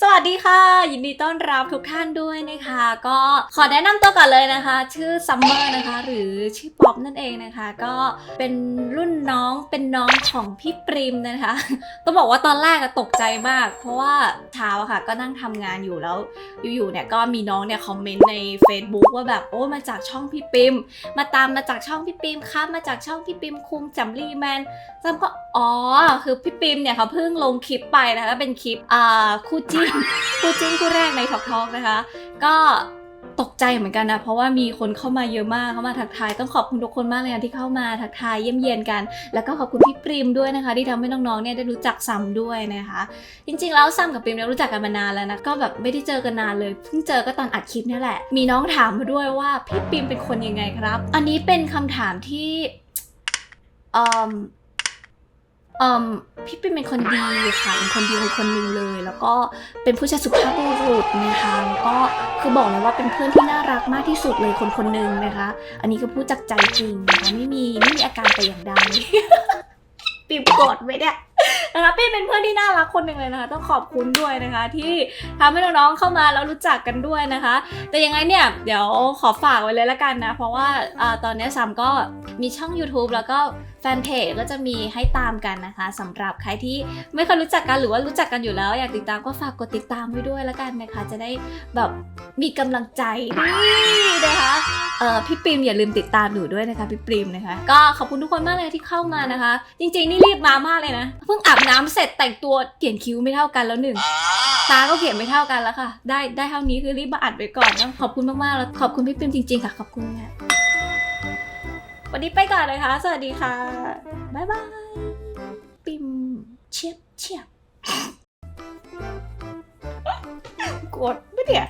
สวั สดีค่ะ ยินดีต้อนรับทุกท่านด้วยนะคะ ก็ขอแนะนำตัวก่อนเลยนะคะ ชื่อซัมเมอร์นะคะ หรือชื่อป๊อปนั่นเองนะคะ ก็เป็นรุ่นน้องเป็นน้องของพี่ปริมนะคะ ต้องบอกว่าตอนแรกตกใจมาก เพราะว่าเช้าอะค่ะ ก็นั่งทำงานอยู่แล้ว อยู่ๆเนี่ยก็มีน้องเนี่ยคอมเมนต์ใน Facebook ว่าแบบโอ้มาจากช่องพี่ปริม มาตามมาจากช่องพี่ปริมครับมาจากช่องพี่ปริมคุงจำรีแมนซัมก็อ๋อคือพี่ปริมเนี่ยเขาเพิ่งลงคลิปไปนะคะเป็นคลิปอ่าคู่จิ้นคู่จิ้นคู่แรกในท็อกทอกนะคะ ก็ตกใจเหมือนกันนะ เพราะว่ามีคนเข้ามาเยอะมากเข้ามาทักทาย ต้องขอบคุณทุกคนมากเลยนะที่เข้ามาทักทายเยี่ยมเยียนกัน แล้วก็ขอบคุณพี่ปริมด้วยนะคะ ที่ทำให้น้องๆเนี่ยได้รู้จักซัมด้วยนะคะ จริงๆแล้วซัมกับปริมเนี่ยรู้จักกันมานานแล้วนะก็แบบไม่ได้เจอกันนานเลยเพิ่งเจอก็ตอนอัดคลิปนี่แหละ มีน้องถามมาด้วยว่าพี่ปริมเป็นคนยังไงครับ อันนี้เป็นคำถามที่ เอ่อพี่ปิมเป็นคนดีค่ะเป็นคนดีคนคนหนึ่งเลย แล้วก็เป็นผู้ชายสุภาพบุรุษนะคะแล้วก็คือบอกเลยว่าเป็นเพื่อนที่น่ารักมากที่สุดเลยคนคนหนึ่งนะคะ อันนี้ก็พูดจากใจจริงนะคะไม่มีไม่มีอาการแต่อย่างใดปิมกดไว้เนี่ย นะคะปิมเป็นเพื่อนที่น่ารักคนหนึ่งเลยนะคะ ต้องขอบคุณด้วยนะคะ ที่ทำให้น้องๆเข้ามาแล้วรู้จักกันด้วยนะคะ แต่ยังไงเนี่ยเดี๋ยวขอฝากไว้เลยละกันนะ เพราะว่าอตอนนี้ซัมก็มีช่อง YouTube แล้วก็แฟนเพจก็จะมีให้ตามกันนะคะสำหรับใครที่ไม่เคยรู้จักกันหรือว่ารู้จักกันอยู่แล้ว อยากติดตามก็ฝากกดติดตามไว้ด้วยละกันนะคะ จะได้แบบมีกำลังใจนี่นะคะเอ่อพี่ปิมอย่าลืมติดตามหนูด้วยนะคะพี่ปิมนะคะ ก็ขอบคุณทุกคนมากเลยที่เข้ามานะคะ จริงๆนี่รีบมามากเลยนะเพิ่งอาบน้ำเสร็จแต่งตัวเขียนคิ้วไม่เท่ากันแล้วหนึ่งตาก็เขียนไม่เท่ากันแล้วค่ะ ได้ได้เท่านี้คือรีบมาอัดไว้ก่อนต้องขอบคุณมากๆแล้วขอบคุณพี่ปิมจริงๆค่ะขอบคุณค่ะวันนี้ไปก่อนเลยค่ะสวัสดีค่ะบ๊ายบายปิมเชียบเชียบกดไม่เดี๋ย